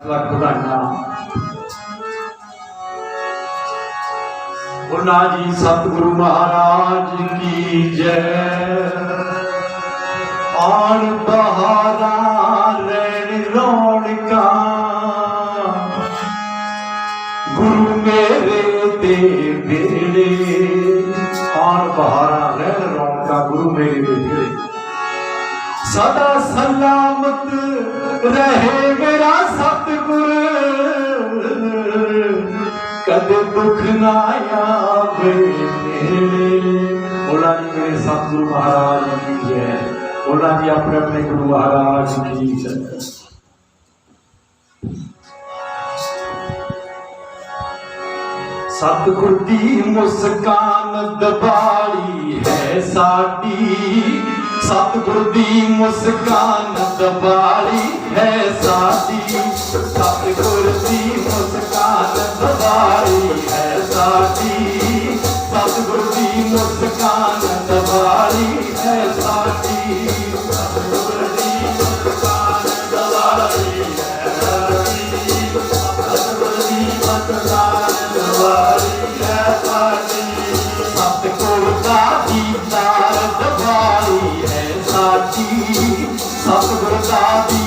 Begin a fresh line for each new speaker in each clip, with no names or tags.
خدا جی ست گرو مہاراج کی جے۔ آن بہارا رین رون کا گرو میرے دے بیڑے۔ اور بہارا رین رون کا گرو میرے دے بیڑے۔ سدا سلامت رہے میرا ساتھ۔ ਕਦੇ ਦੁੱਖ ਨਾ ਆਵੇ। ਨੇੜੇ ਬੋਲਾ ਜੀ ਮੇਰੇ ਸਤਿਗੁਰੂ ਮਹਾਰਾਜ ਕੀ ਜੈ। ਬੋਲਾ ਜੀ ਆਪਣੇ ਆਪਣੇ ਗੁਰੂ ਮਹਾਰਾਜ ਕੀ ਜੈ। ਸਤਿਗੁਰ ਦੀ ਮੁਸਕਾਨ ਦਬਾਲੀ ਹੈ ਸਾਡੀ। ਸਤਿਗੁਰ ਦੀ ਮੁਸਕਾਨ ਦਬਾਲੀ ਹੈ ਸਾਡੀ। ਸਤਿਗੁਰ ਦੀ ਮੁਸਕਾਨ ਦਬਾਲੀ ਹੈ ਸਾਡੀ। ਸਤਿਗੁਰ ਦੀ ਮੁਸਕਾਨ ਦਬਾਲੀ ਹੈ ਸਾਡੀ। sabe?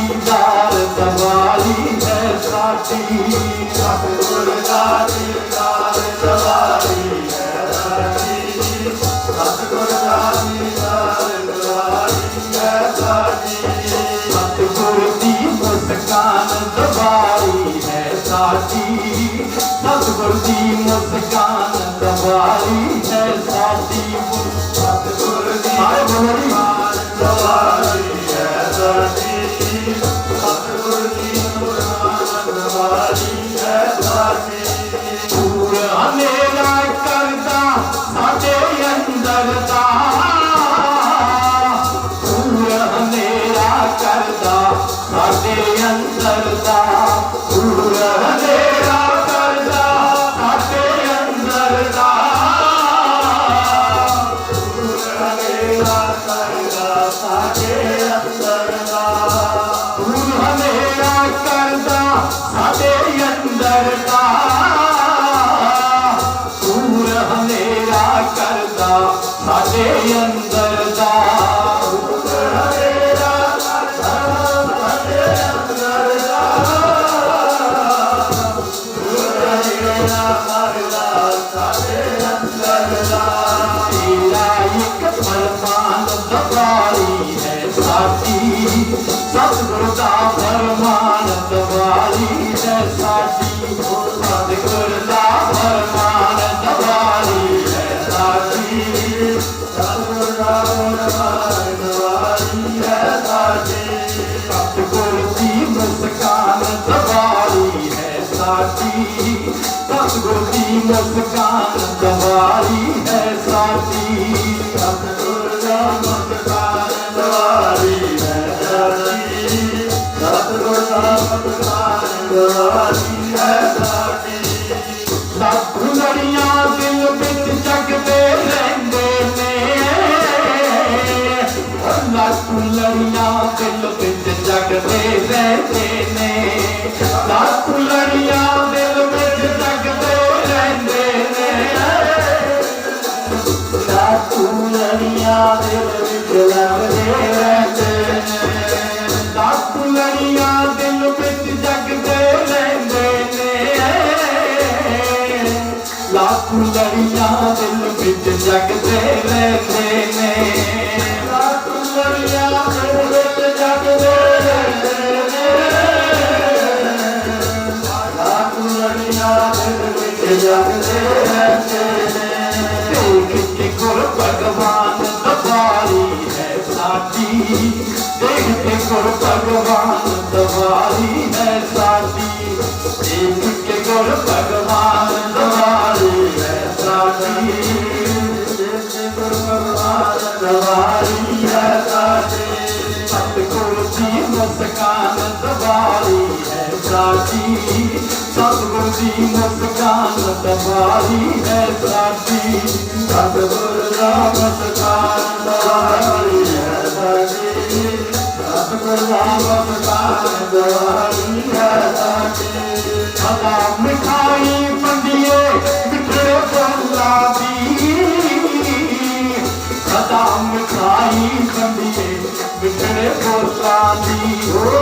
was Allah ਲੱਖ ਲੜੀਆਂ ਦਿਲ ਵਿੱਚ ਜਗਦੇ ਰਹਿੰਦੇ ਨੇ ਲੱਖ ਲੜੀਆਂ ਦਿਲ ਵਿੱਚ ਜਗਦੇ ਰਹਿੰਦੇ ਨੇ ਲੱਖ ਲੜੀਆਂ ਦਿਲ ਵਿੱਚ ਜਗਦੇ ਰਹਿੰਦੇ ਨੇ ਦੇਖ ਕੇ ਗੁਰ ਭਗਵਾਨ ਦਵਾਰੀ ਹੈ ਸਾਡੀ ਦੇਖ ਕੇ ਗੁਰ ਭਗਵਾਨ ਦਵਾਰੀ ਹੈ ਸਾਡੀ ਦੇਖ ਕੇ ਗੁਰ ਭਗਵਾਨ ਸਾਚੀ ਸਤਿਗੁਰ ਦੀ ਮਸਕਾਨ ਤਬਾਰੀ ਹੈ ਸਾਚੀ ਸਤਿਗੁਰ ਦਾ ਮਸਕਾਨ ਤਬਾਰੀ ਹੈ ਸਾਚੀ ਸਤਿਗੁਰ ਦਾ ਮਸਕਾਨ ਤਬਾਰੀ ਹੈ ਸਾਚੀ ਸਦਾ ਮਿਠਾਈ ਪੰਡਿਏ ਮਿੱਠੇ ਬੰਦਾ ਦੀ। ਸਦਾ ਮਿਠਾਈ ਪੰਡਿਏ ਮਿੱਠੇ ਬੰਦਾ ਦੀ। ਹੋ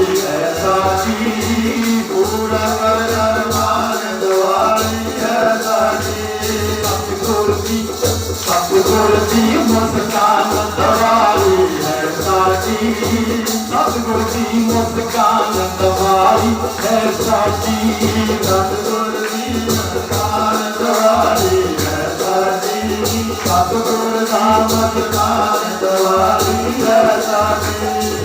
ਸਤਿਗੁਰ ਮੁਸਕਾਨ ਦਿਵਾਰੀ ਹੈ ਸਾਥੀ ਸਤਿਗੁਰ ਦੀ ਮੁਸਕਾਨ ਦਿਵਾਰੀ ਹੈ ਸਾਥੀ ਸਤਿਗੁਰ ਦੀ ਮੁਸਕਾਨ ਦਿਵਾਰੀ ਹੈ ਸਾਥੀ ਸਤਿਗੁਰ ਦਾ ਮੁਸਕਾਨ ਦਿਵਾਰੀ ਹੈ ਸਾਥੀ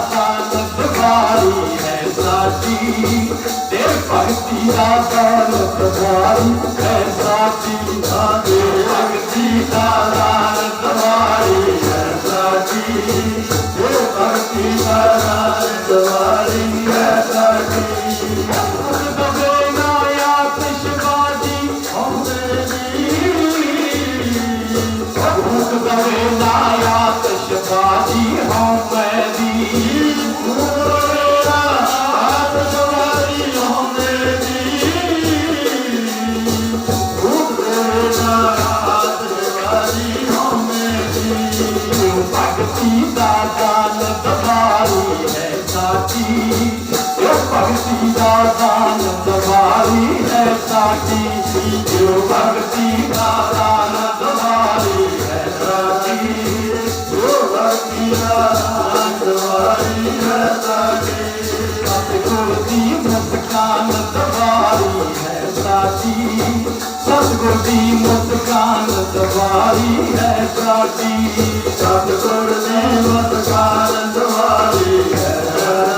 دولت ساتھی دیر بھکتی ہے ساتھی دا ਦਾ ਦਾਨ ਦਵਾਰੀ ਹੈ ਸਾਚੀ ਜੋ ਭਗਤੀ ਦਾ ਹੈ ਸਾਚੀ ਸਤਿਗੁਰ ਦੀ ਮੁਸਕਾਨ ਦਵਾਰੀ ਹੈ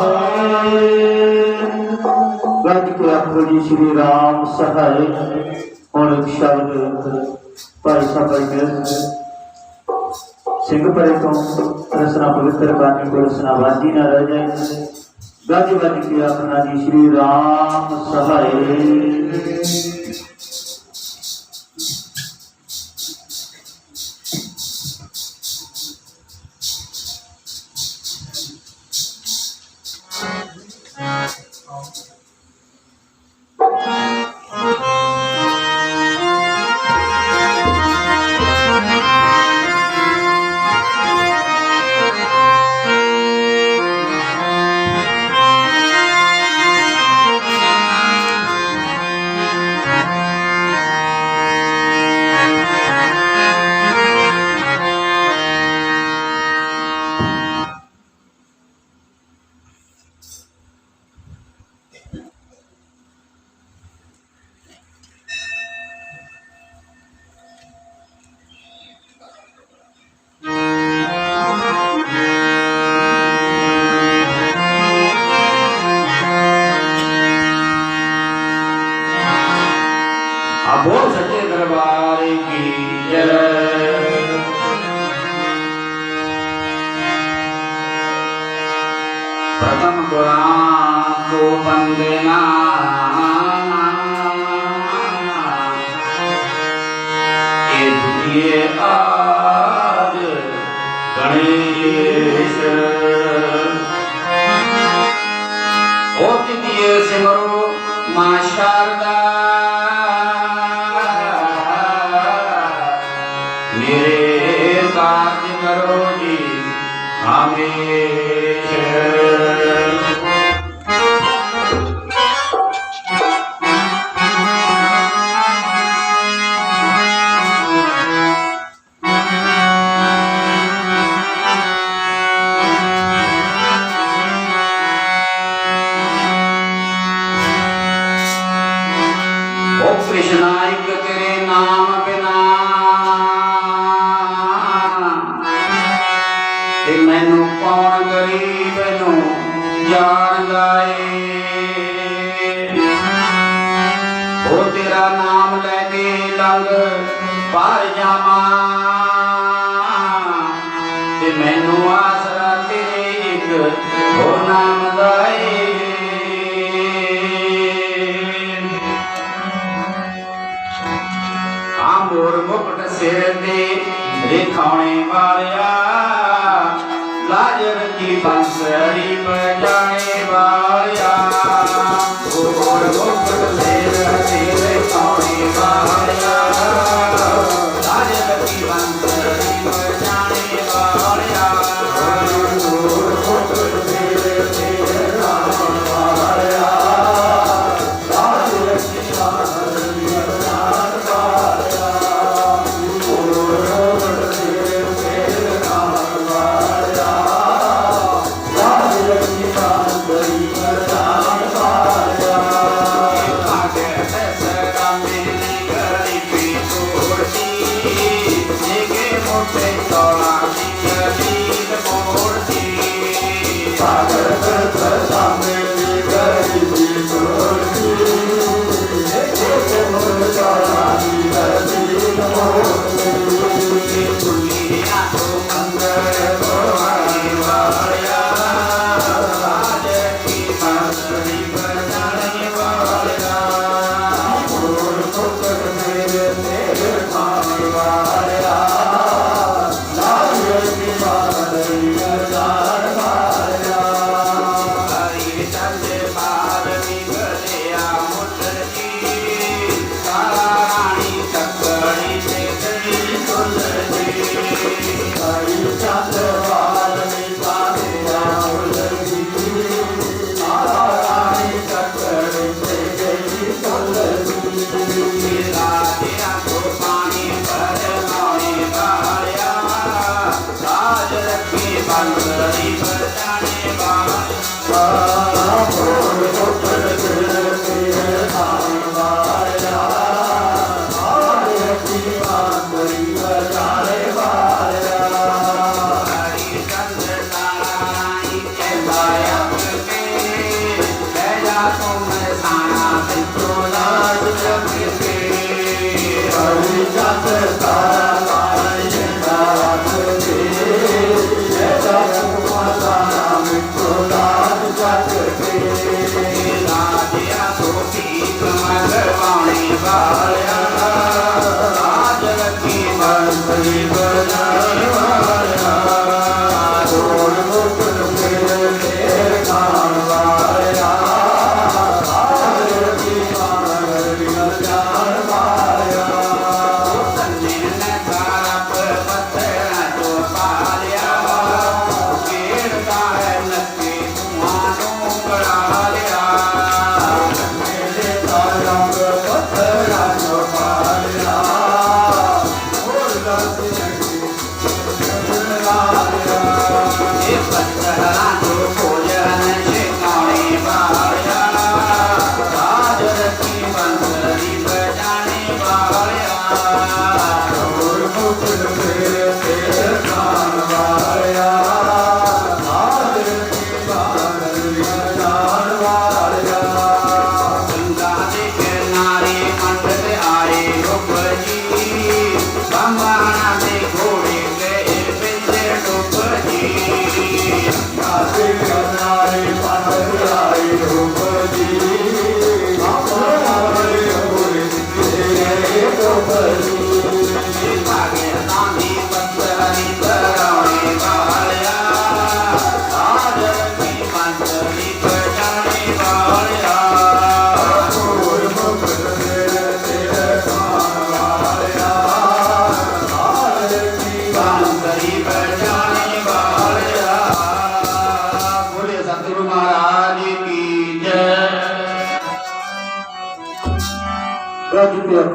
ਕੇ ਜੀ ਸ਼੍ਰੀ ਰਾਮ ਸਹਾਇ ਹੁਣ ਇੱਕ ਸ਼ਬਦ ਭਾਈ ਸਾਹਿਬ ਮਿਲ ਸਿੰਘ ਪਰੇ ਤੋਂ ਰਸਨਾ ਪਵਿੱਤਰ ਬਾਣੀ ਕੋ ਰਸਨਾ ਵਾਜੀ ਨਾ ਰਹਿ ਜਾਏ। ਗੱਜ ਵੱਜ ਕੇ ਆਪਣਾ ਜੀ ਸ਼੍ਰੀ ਰਾਮ ਸਹਾਇ
प्रथम गुणां को वन्देना आज गणेश होती सिमरो मां मेरे कार्य करो जी हमें ਕ੍ਰਿਸ਼ਨਾ ਮੈਨੂੰ ਕੌਣ ਗਰੀਬ ਨੂੰ ਜਾਣਦਾ ਤੇਰਾ ਨਾਮ ਲੈ ਕੇ ਲੰਗ ਪਰ ਜਾਵਾਂ। ਸੋਹਣੇ ਮਾਰਿਆ ਲਾਜਰ ਕੀ ਬੰਸਰੀ
ਬਜਾ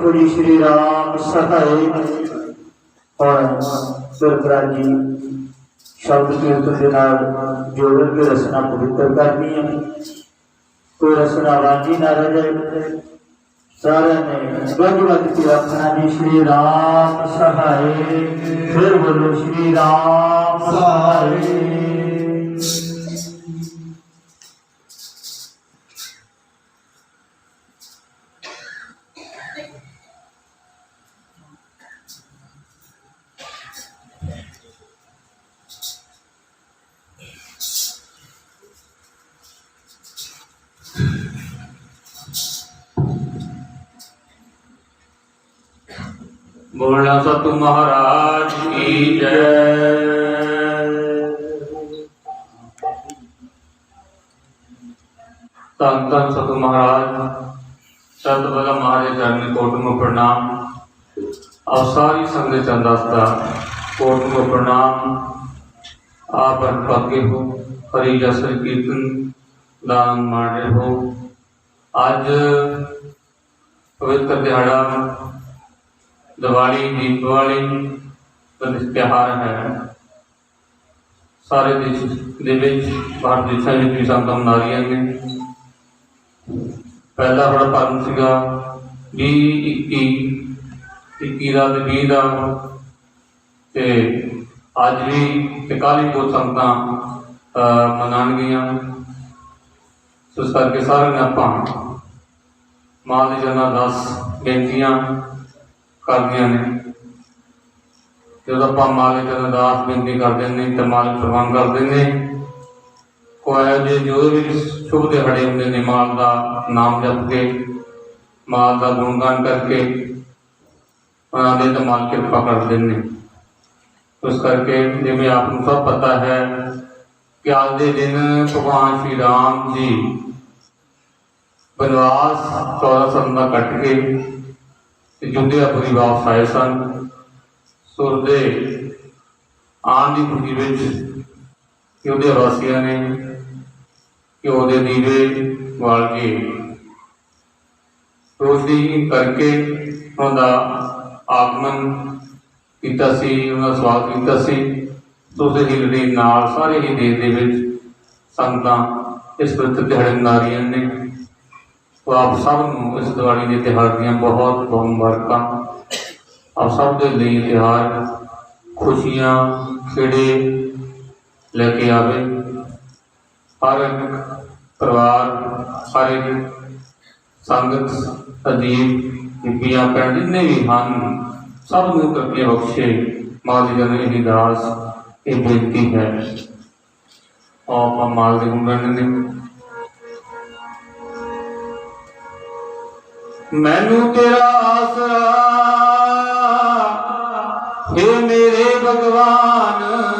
پوری شری رام سہائے اور سرکرار جی شبد کیرتن کے کے رسنا پوتر کرنی ہے کوئی رسنا رانجی نہ رہ جائے سارے نے گنج مت کی آخنا جی شری رام سہائے پھر بولو شری رام سہائے مولانا
ستو مہاراج کی جے۔ تن تن ستو مہاراج سد بلا مہارے چرن کوٹ میں پرنام۔ آپ ساری سنگ چنداستہ کوٹ میں پرنام۔ آپ ان پاکے ہو ہری جسر کیرتن دان مانے ہو۔ آج پوتر دہاڑا ਦੀਵਾਲੀ ਦੀਪਾਵਲੀ ਦਾ ਤਿਉਹਾਰ ਹੈ। ਸਾਰੇ ਦੇਸ਼ ਦੇ ਵਿੱਚ ਭਾਰਤ ਦੇਸ਼ਾਂ ਵਿੱਚ ਵੀ ਸੰਤਾਂ ਮਨਾ ਰਹੀਆਂ ਨੇ। ਪਹਿਲਾ ਬੜਾ ਧਰਮ ਸੀਗਾ ਵੀਹ ਇੱਕੀ ਇੱਕੀ ਦਾ ਤੇ ਵੀਹ ਦਾ। ਤੇ ਅੱਜ ਵੀ ਤੇ ਕਾਲੀ ਕੋ ਸੰਤਾਂ ਅਹ, ਮਨਾਉਣਗੀਆਂ ਸੋ ਇਸ ਕਰਕੇ ਸਾਰਿਆਂ ਨੇ ਆਪਾਂ ਮਾਂ ਦੇ ਜਨਾਂ ਦਸ ਬੇਨਤੀਆਂ ਕਰਦੀਆਂ ਨੇ। ਜਦੋਂ ਆਪਾਂ ਮਾਲਕ ਨੂੰ ਅਰਦਾਸ ਬੇਨਤੀ ਕਰਦੇ ਨੇ ਤਾਂ ਮਾਲਕ ਪ੍ਰਵਾਨ ਕਰਦੇ ਨੇ ਕੋਈ ਜੇ ਜੋ ਵੀ ਸ਼ੁਭ ਦਿਹਾੜੇ ਹੁੰਦੇ ਨੇ, ਮਾਲ ਦਾ ਨਾਮ ਜਪ ਕੇ, ਮਾਲ ਦਾ ਗੁਣਗਾਨ ਕਰਕੇ, ਉਹਨਾਂ ਦੇ ਤਾਂ ਮਾਲ ਕਿਰਪਾ ਕਰਦੇ ਨੇ। ਉਸ ਕਰਕੇ ਜਿਵੇਂ ਆਪ ਨੂੰ ਸਭ ਪਤਾ ਹੈ ਕਿ ਅੱਜ ਦੇ ਦਿਨ ਭਗਵਾਨ ਸ਼੍ਰੀ ਰਾਮ ਜੀ ਬਨਵਾਸ 14 ਸਾਲ ਦਾ ਕੱਟ ਕੇ ਤੇ ਜੁੰਦਿਆਪੁਰੀ ਵਾਪਸ ਆਏ ਸਨ। ਸੁਰਦੇ ਆਉਣ ਦੀ ਖੁਸ਼ੀ ਵਿੱਚ ਯੋਧਿਆ ਵਾਸੀਆਂ ਨੇ ਘਿਓ ਦੇ ਦੀਵੇ ਵਾਲ ਕੇ ਰੋਸ਼ਨੀ ਕਰਕੇ ਉਹਦਾ ਆਗਮਨ ਕੀਤਾ ਸੀ ਉਹਦਾ ਸਵਾਗਤ ਕੀਤਾ ਸੀ। ਦੂਸਰੇ ਦਿਨ ਦੇ ਨਾਲ ਸਾਰੇ ਹੀ ਦੇਸ਼ ਦੇ ਵਿੱਚ ਸੰਗਤਾਂ ਇਸ ਪਵਿੱਤਰ ਹੜਨ ਮਨਾ ਰਹੀਆਂ ਨੇ ਉਹ ਆਪ ਸਭ ਨੂੰ ਇਸ ਦੀਵਾਲੀ ਦੇ ਤਿਉਹਾਰ ਦੀਆਂ ਬਹੁਤ ਬਹੁਤ ਮੁਬਾਰਕਾਂ ਆਪ ਸਭ ਦੇ ਲਈ ਇਹ ਤਿਉਹਾਰ ਖੁਸ਼ੀਆਂ ਖੇੜੇ ਲੈ ਕੇ ਆਵੇ ਹਰ ਇੱਕ ਪਰਿਵਾਰ ਹਰ ਇੱਕ ਸੰਗਤ ਅਜੀਬ ਬੀਬੀਆਂ ਭੈਣ ਜਿੰਨੇ ਵੀ ਹਨ ਸਭ ਨੂੰ ਕਰਕੇ ਬਖਸ਼ੇ ਮਾਂ ਦੀ ਜਨ ਇਹ ਦਾਸ ਇਹ ਬੇਨਤੀ ਹੈ ਆਪਾਂ ਮਾਲ ਦੇ ਗੁਣਗਾਨ ਨੇ ਮੈਨੂੰ ਤੇਰਾ ਆਸਰਾ हे ਮੇਰੇ ਭਗਵਾਨ।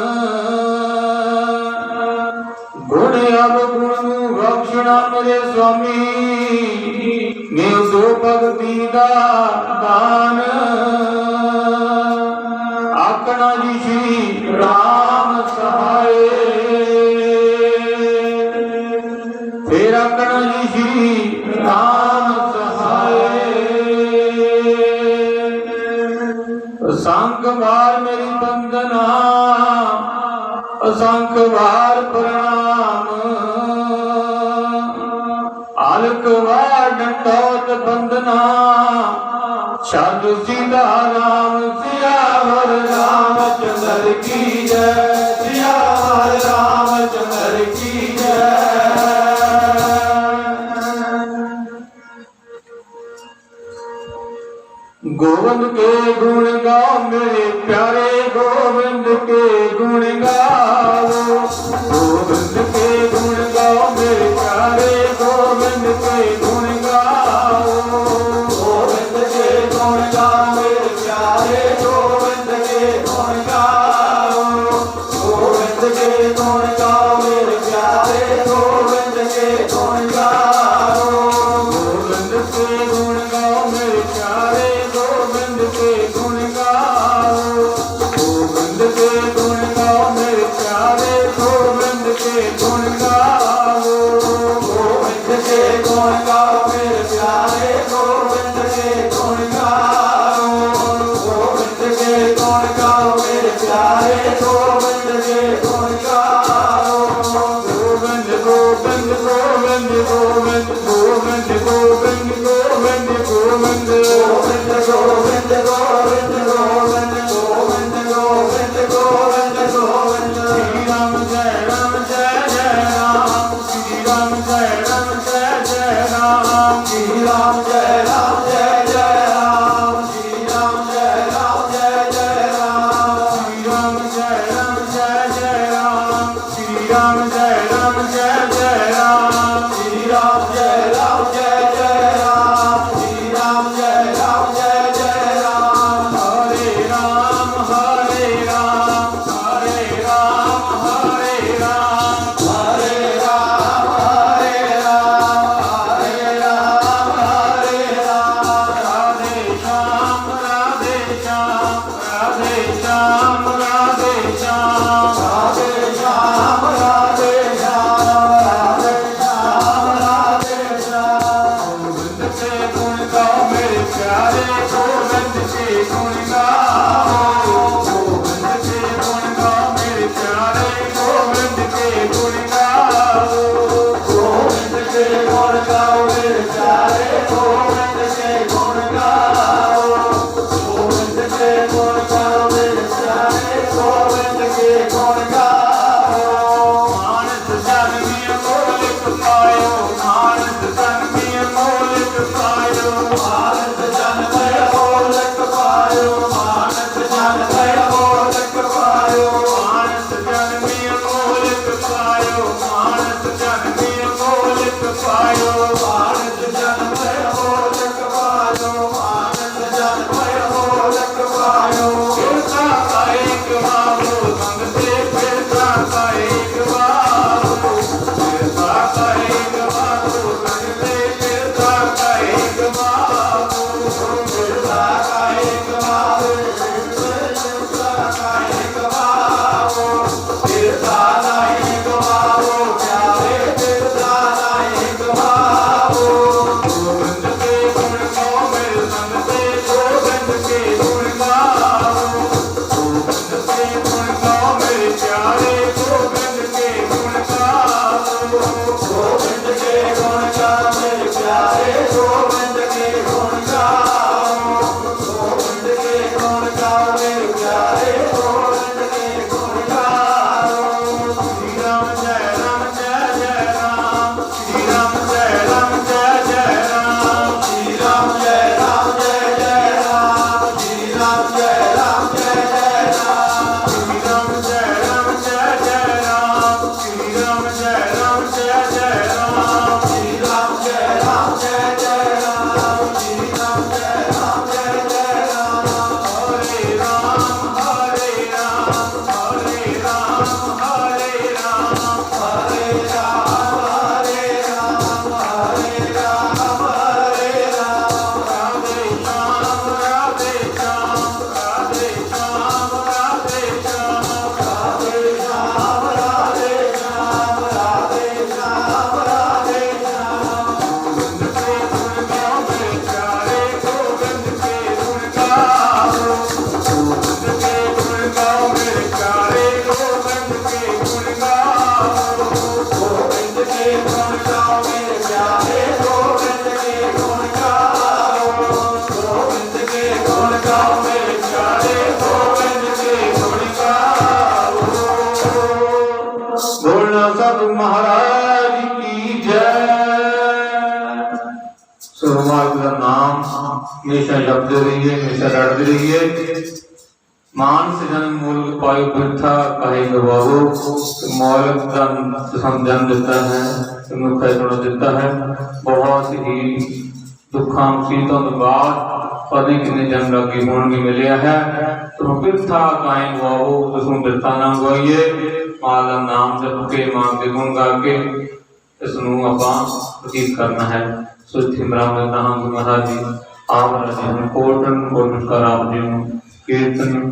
گوند کے گن گاؤ میرے پیارے گوند کے گن Lord God.
रहिए मान सजन मूल पायो बिरथा कहे गवाओ मौलक
तन समझन देता है तुम फैसला देता है बहुत ही
दुखा मुसीबतों के बाद पति कितने जन लागी होने
मिले है तुम बिरथा काए गवाओ तुम बिरथा ना गवाइए
माँ का नाम जप के माँ के गुण गा के ਇਸ ਨੂੰ ਆਪਾਂ ਪ੍ਰਤੀਤ ਕਰਨਾ ਹੈ ਸੋ ਇੱਥੇ ਮਰਾਮ ਦਾ ਨਾਮ ਮਹਾਰਾਜ ਜੀ آپ رضی کوٹن کو کرا دوں کیرتن